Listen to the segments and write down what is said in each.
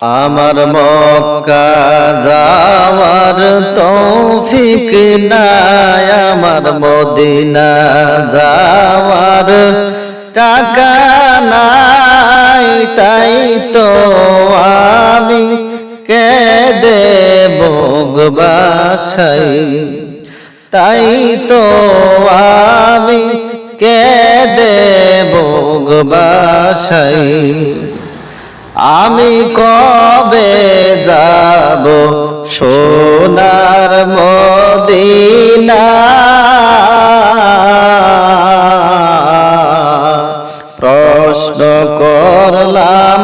আমার মক্কা যাওয়ার তৌফিক নাই, আমার মদিনা যাওয়ার টাকা নাই, তাই তো আমি কে দেব বাসাই। তাই তো আমি কে দেব বাসাই। আমি কবে যাব সোনার মদিনা? প্রশ্ন করলাম,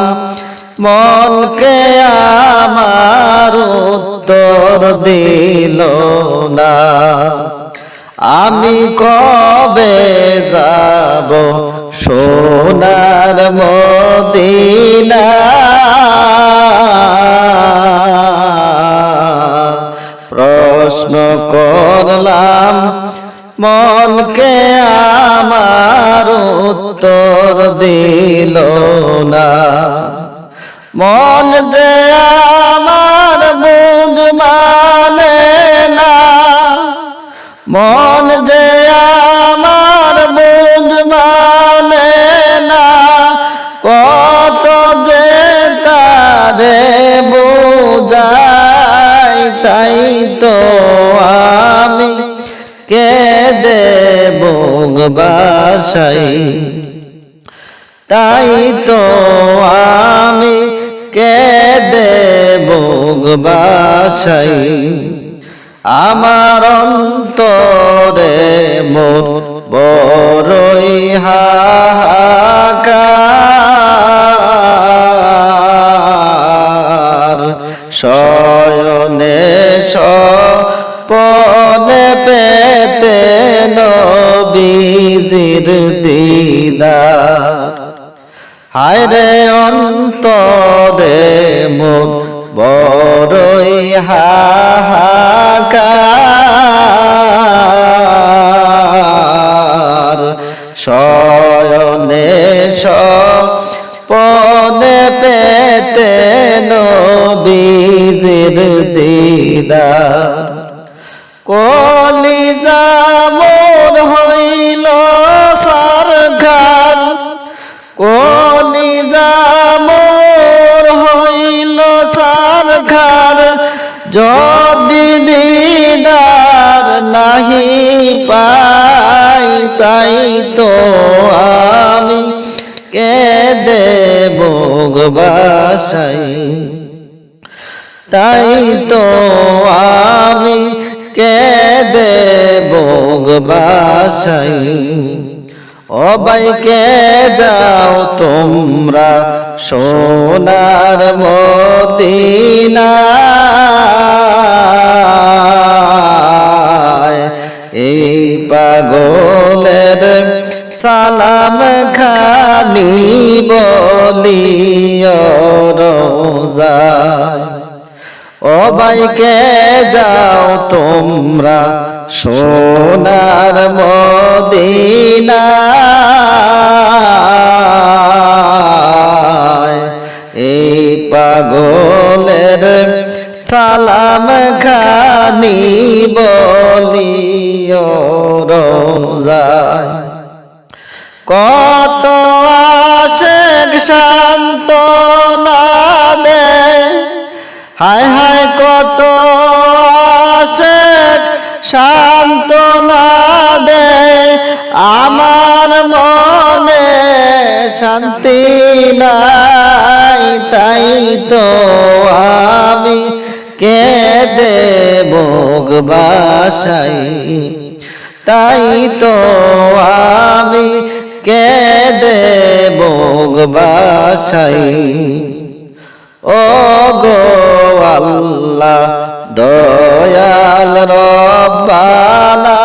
মনকে আমার উত্তর দিল না। আমি কবে যাব সোনার মদিনা। প্রশ্ন করলাম মনকে আমার উত্তর দিল না। মন যে তাই তো আমি কে দেব বাসাই। তাই তো আমি কে দেব বাসাই। আমার অন্তরে মোর বড়ই হাহাকার। শয়নে সপনে পেতে নবীজির দিদা হায় রে অন্তরে মুখ বড়ই হাহাকার। বাসাই তাই তো আমি কে দেব বাসাই। অবাই কে যাও তোমরা সোনার মদিনা এই পাগলের সালাম খানি রোজায় ও ভাইকে যাও তোমরা সোনার মদিনা। এই পাগলের সালাম খানি বলিও রোজায় কত আশেক শান্ত দেয় হায় হায় কত আশেক শান্ত দেয় আমার মনে শান্তি নাই, তাই তো আমি কে দেব বাসাই। তাই তো আমি কে ভোগ বাসাই ও গো আল্লাহ দয়াল রব্বানা।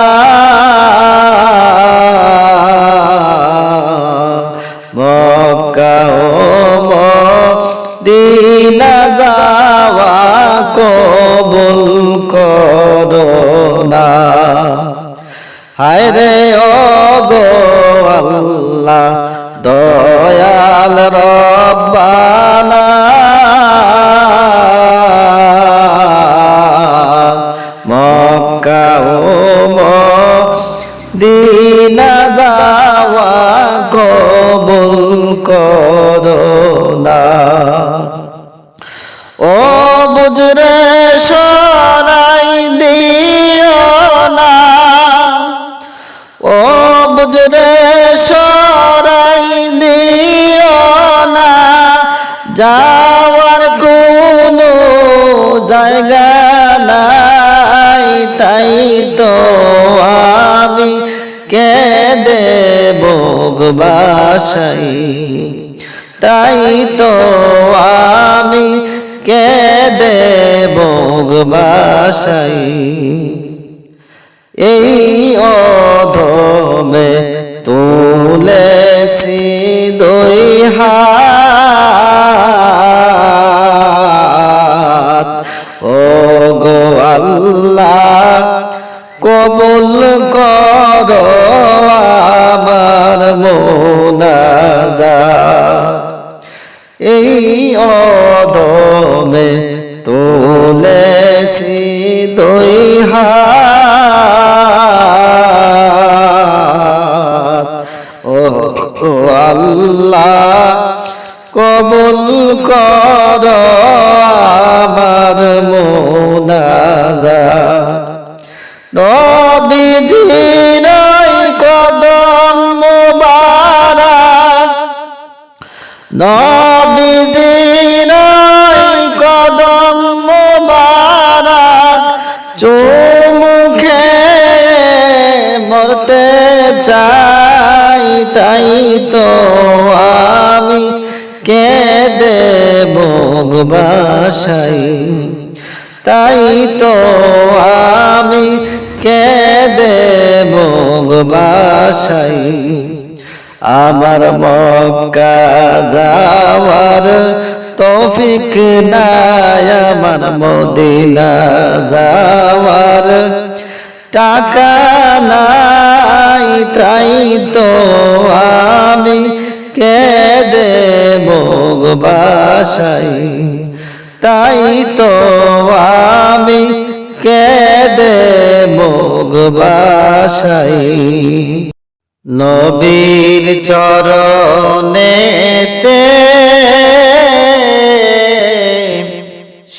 বাসাই। এই অধমে তুলেছি দুই হাত। ও গো আল্লাহ, কবুল কর আমার মোনাজাত। এই অদমে তুলেছি দুই হাত। ও আল্লাহ কবুল কর আমার মোনাজাত। নবীজির ওই মরতে চাই, তাই তো আমি কেঁদে ভোগবাসাই তাই তো আমি কেঁদে ভোগবাসাই আমার মক্কা যাওয়ার তৌফিক নাই, আমার মদিনা যাওয়ার টাকা নাই তাই তো আমি কেঁদে ভোগবাসাই তাই তো আমি কেঁদে ভোগবাসাই নবীর চরণেতে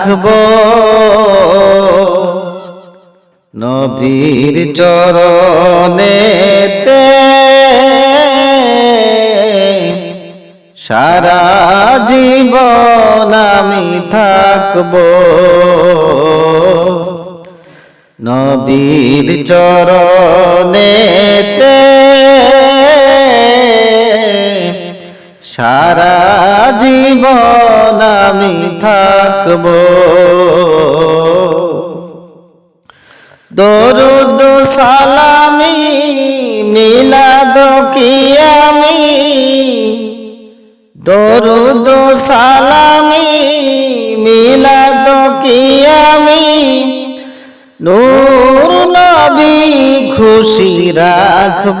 রাখব। নবীর চরণেতে সারা জীবন আমি থাকব। নবীর চরণেতে থাকব। দরুদ সালামি, মিলাদ কি আমি? দরুদ সালামি, মিলাদ কি আমি? নূর নবী খুশি রাখব।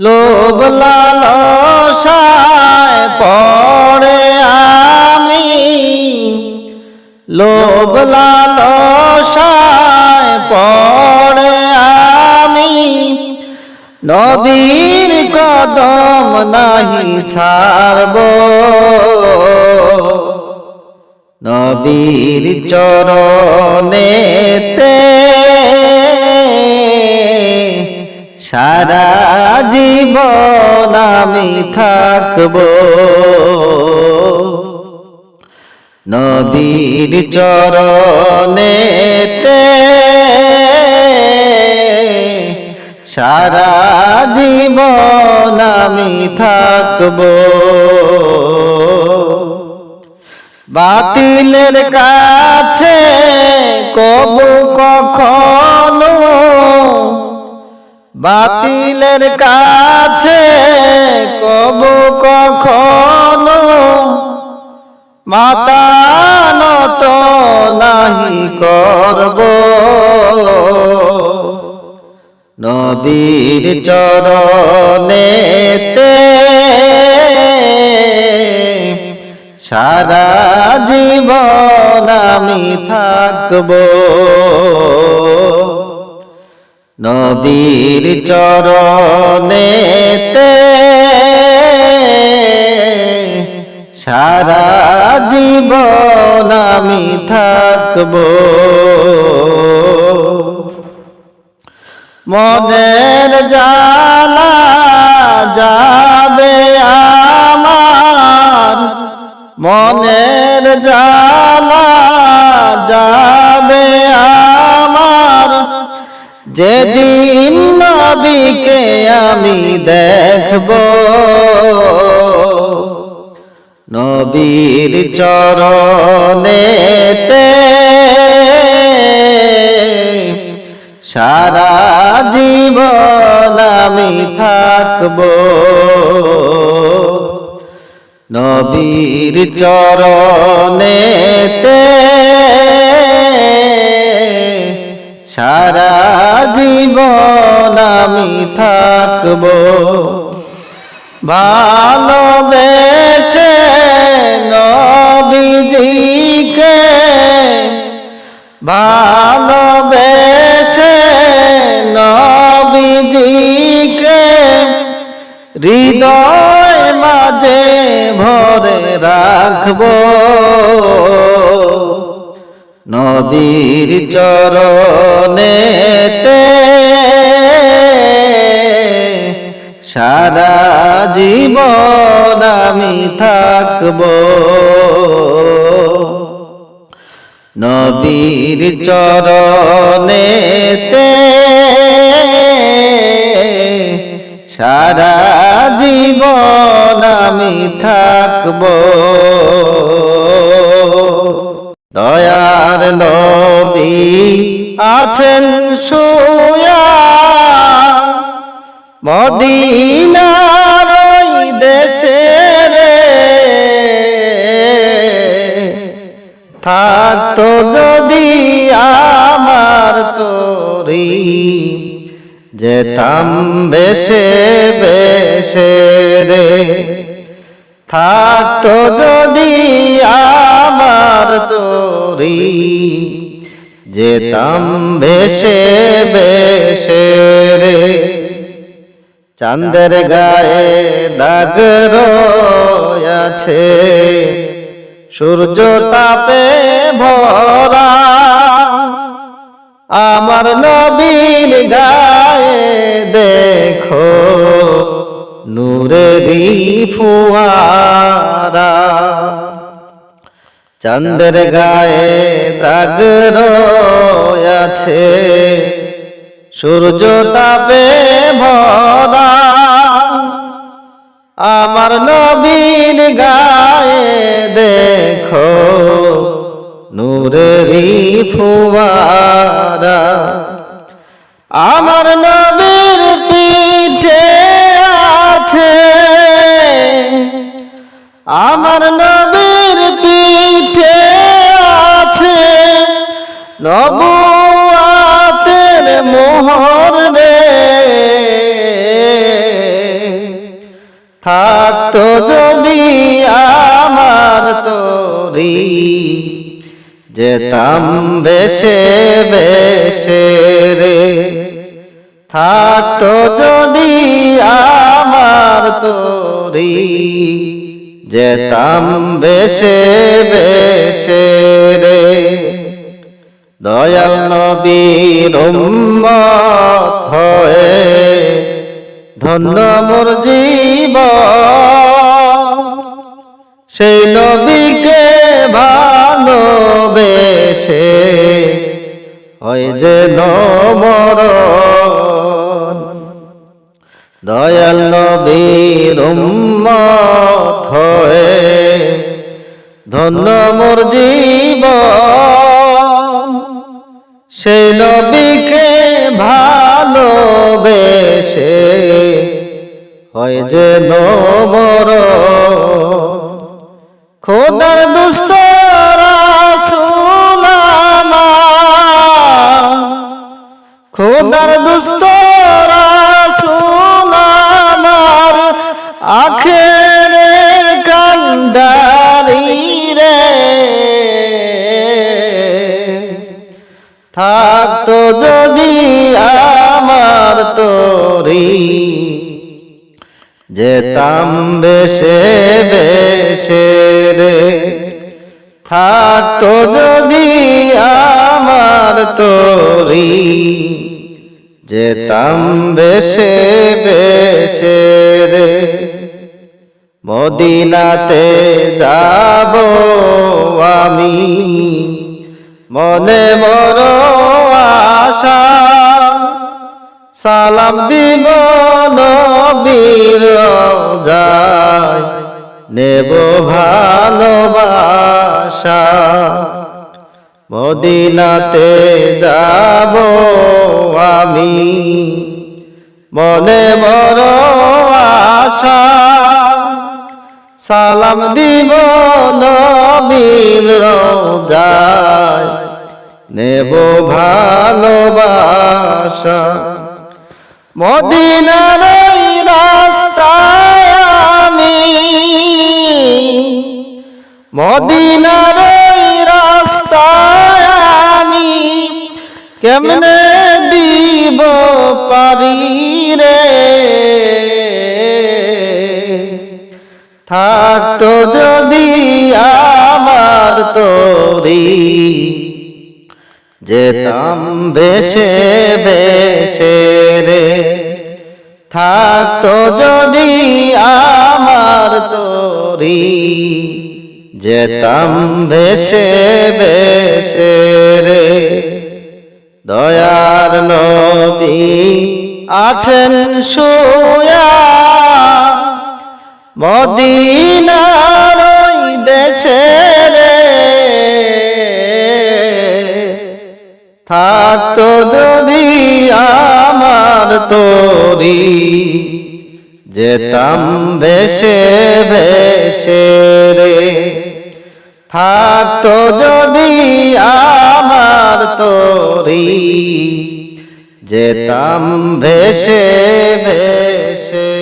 লোভ লালসায় পড়ে আমি। লোভ লালসায় পড়ে আমি। নবীর কদম নাহি ছাড়ব। নবীর চরণেতে সারা জীবন আমি থাকব। নবীর চরণেতে সারা জীবন আমি থাকব। বাতিলের কাছে কবু কখনো বাতিলের কাছে কবু কখনো মাতানত নাহি করব। নবীর চরণেতে সারা জীবন আমি থাকব। নবীর চরণেতে সারা জীবন আমি থাকব। মনের জালা যাবে আমার। মনের জালা যেদিন নবীকে আমি দেখব নবীর চরণেতে সারা জীবন আমি থাকব। নবীর চরণেতে থাকব। ভালোবেসে নবীজিকে ভালোবেসে নবীজিকে হৃদয় মাঝে ভরে রাখব। নবীর চরণেতে সারা জীবন আমি থাকব। নবীর চরণেতে সারা জীবন আমি থাকব। দয়ার নবী আছেন শুয়া মদিনার দেশে রে থাকতো যদি আমার তোরি, যেতাম বেশে বেশে রে। থাকতো যদি আমার তোরি, যেতাম বেশে বেশে রে। চাঁদের গায়ে দাগ আছে সূর্য তাপে ভরা। আমার নবীর গায়ে দেখো নূরেরই ফুয়ারা। চন্দ্রের গায়ে দাগ আছে সূর্য তাপে ভরা। আমার নবীন গায়ে দেখো নূরেরই ফুয়ারা। আমার নবীর মোহর রে। থাকতো যদি আমার তোরি, যেতাম বেশে বেশে রে। থাকতো যদি আমার তোরি, যেতাম বেশে বেশে রে। দয়াল নবীর উম্মত হয়ে ধন্য মোর জীব সেই নবীকে ভালোবেসে হয় যে নমর দয়াল নবীর উম্মত হয়ে ধন্য মোর জীবন। নবীকে ভালোবেসে। হয় যে নবর। খোদার যেতাম বেশে বেশে রে থাকতো যদি আমার তোরি। যেতাম বেশে বেশে রে মদিনাতে যাব আমি। মনে মর আশা সালাম দিব নবীর যায় নেব ভালোবাসা। মদিনাতে যাব আমি। মনে বড় আশা। সালাম দিব নবীর যায় নেব ভালোবাসা। মদিনার রাস্তায় আমি মদিনার রাস্তায় আমি কেমনে দিব পারি রে? থাকতো যদি আমার যেতাম বেশে বেশে রে, থাকতো যদি আমার তোরি যেতাম বেশে বেশে রে, দয়ার নবী আছেন শুয়া, মদিনার দেশে রে থাকতো যদি আমার তোরি, যেতাম বেশে বেশে রে। থাকতো যদি আমার তোরি, যেতাম বেশে ভেসে